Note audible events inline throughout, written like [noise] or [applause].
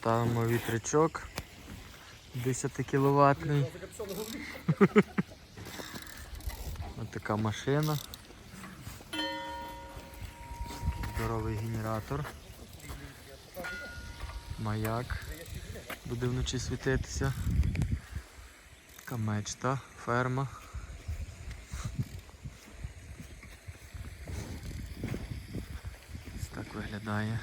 Ставимо вітрячок 10 кіловатний. [laughs] Ось така машина. Здоровий генератор. Маяк. Буде вночі світитися. Така мечта, ферма. Ось так виглядає.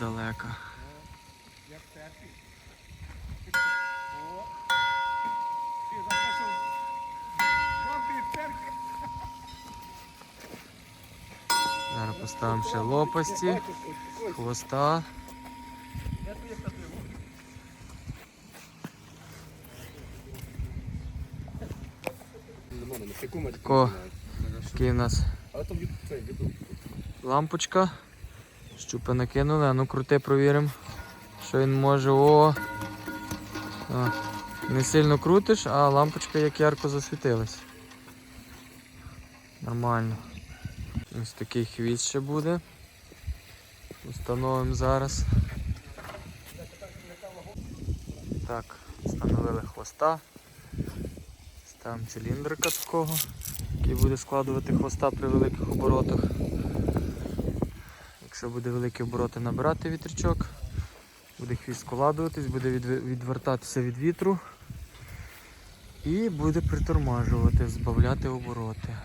Здалека. Зараз поставимо ще лопасті, хвоста. Тако, такий у нас лампочка. Щупи накинули, а ну крути, провіримо, що він може. О! О. Не сильно крутиш, а лампочка як ярко засвітилась. Нормально. Ось такий хвіст ще буде. Установимо зараз. Так, встановили хвоста. Ставимо циліндрика такого, який буде складувати хвоста при великих оборотах. Якщо буде великі обороти набирати вітрячок, буде хвіст складуватись, буде відвертатися від вітру і буде притормажувати, збавляти обороти.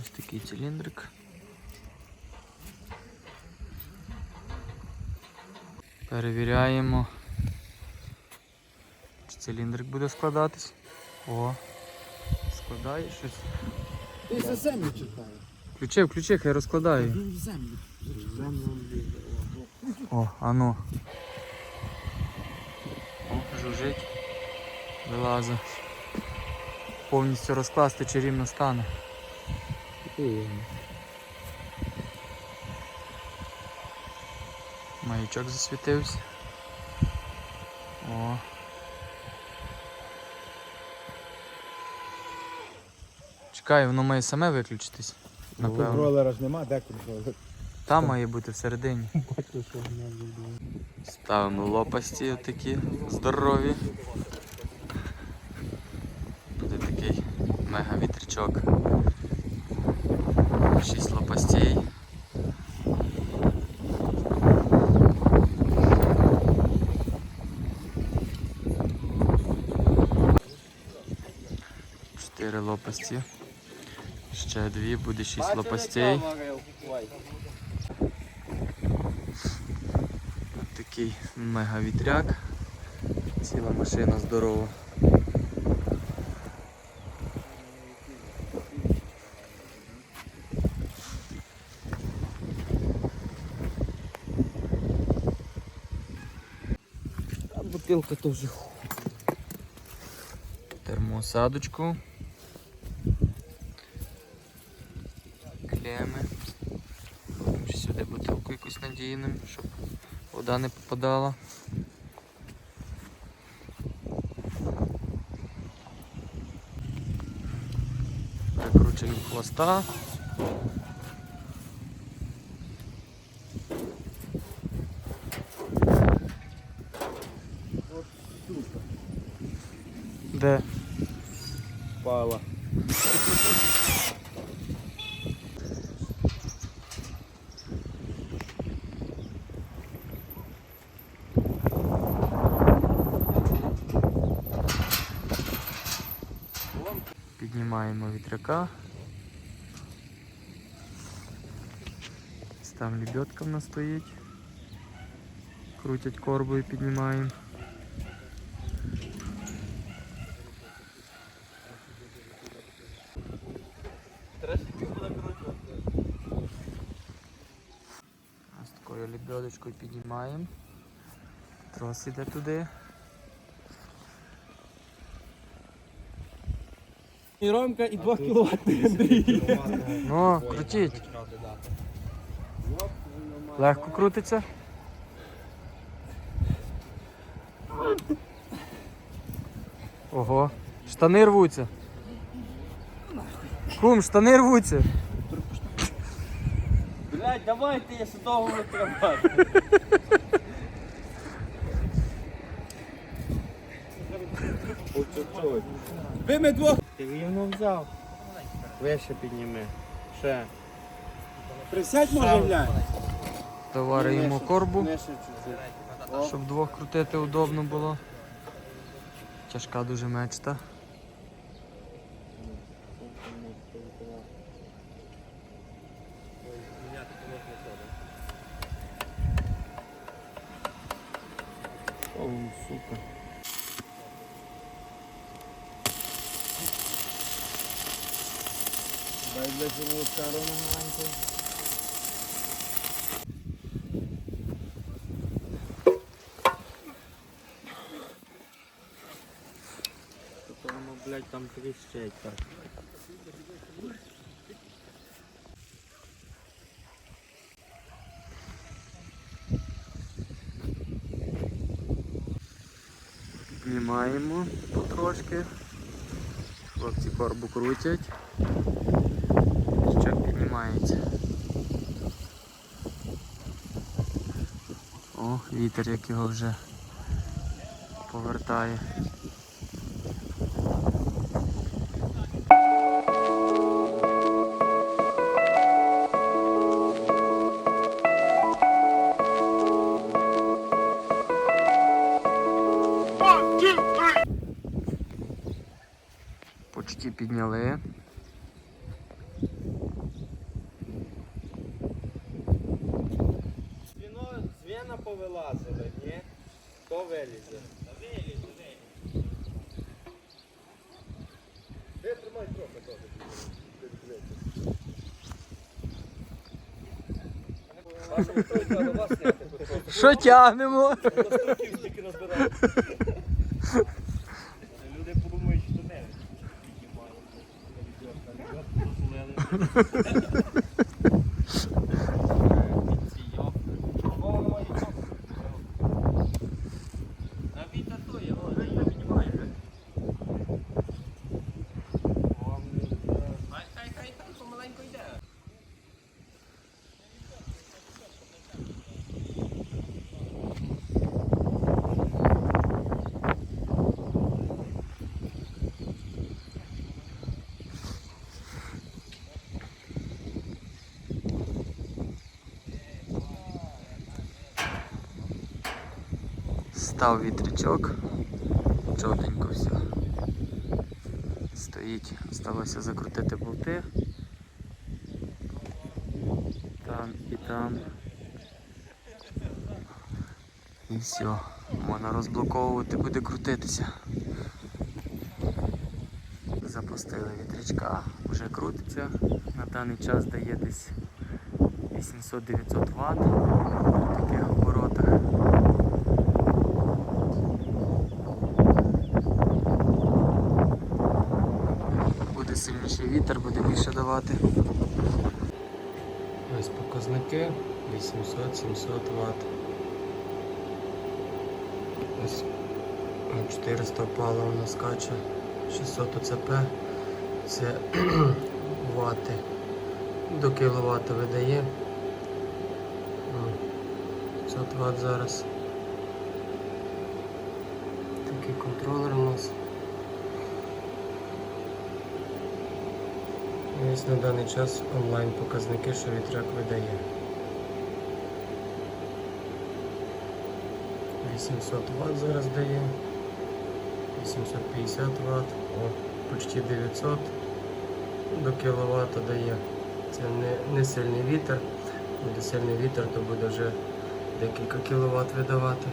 Ось такий циліндрик. Перевіряємо, циліндрик буде складатись. О, складає щось. Ти за землю чекає. Ключи, включи, хай розкладає. Він в землю. Землю О, ану. О, жужить. Вилазить. Повністю розкласти чи рівно стане. Маячок засвітився. О. Чекай, воно має саме виключитись. Напевно. Контролера ж нема, де контролер? Там має бути всередині. [laughs] Бачу, що в мене було. Ставимо лопасті такі здорові. Буде такий мега вітрячок. Шість лопастей. Чотири лопасті. Ще дві, буде шість лопастей. Такий мега вітряк. Ціла машина здорова. Бутилка то вже Ще сюди бутилку якусь надійним, щоб вода не попадала. Прикручуємо хвоста. Де? пала. Піднімаємо вітряка. Там лебедка в нас стоїть. Крутять корбу і піднімаємо. Ось такою лебедочкою піднімаємо. Трос іде туди. І Ромка, і 2 кВт. Ну, крутіть. Легко крутиться. Ого. Штани рвуться. Кум, штани рвуться. Блядь, давайте, я не треба. Ви ми двох. Взяв. Вище підніми. Ще. Присядь, може, глянь. Товари йому корбу, щоб двох крутити удобно було. Тяжка дуже мечта. О, сука. Для живу стару маленьку. Воно, блядь, там тріщить так. Піднімаємо потрошки. Хлопці корбу крутять. Піднімається. О, вітер як його вже повертає. Почти підняли. Звіна повилазили, ні? Хто вилізе? Вилізе, вилізе. Ти тримай трохи теж. Що тягнемо? Люди подумають, що не. Став вітрячок. Чотенько все. Стоїть, сталося закрутити болти. Там і там. І все. Можна розблоковувати, буде крутитися. Запустили вітрячка, вже крутиться. На даний час дає десь 800-900 Вт при таких оборотах. Буде сильніший вітер, буде більше давати. Ось показники 800-700 Вт. Ось ну, 400 впало воно скаче. 600 ОЦП це [clears throat] вати. До кіловата видає. 500 Вт зараз. Такий контролер у нас. Ось на даний час онлайн показники, що вітряк видає. 800 Вт зараз дає. 850 Вт, о, почти 900 до кВт дає. Це не, не сильний вітер. Буде сильний вітер, то буде вже декілька кВт видавати.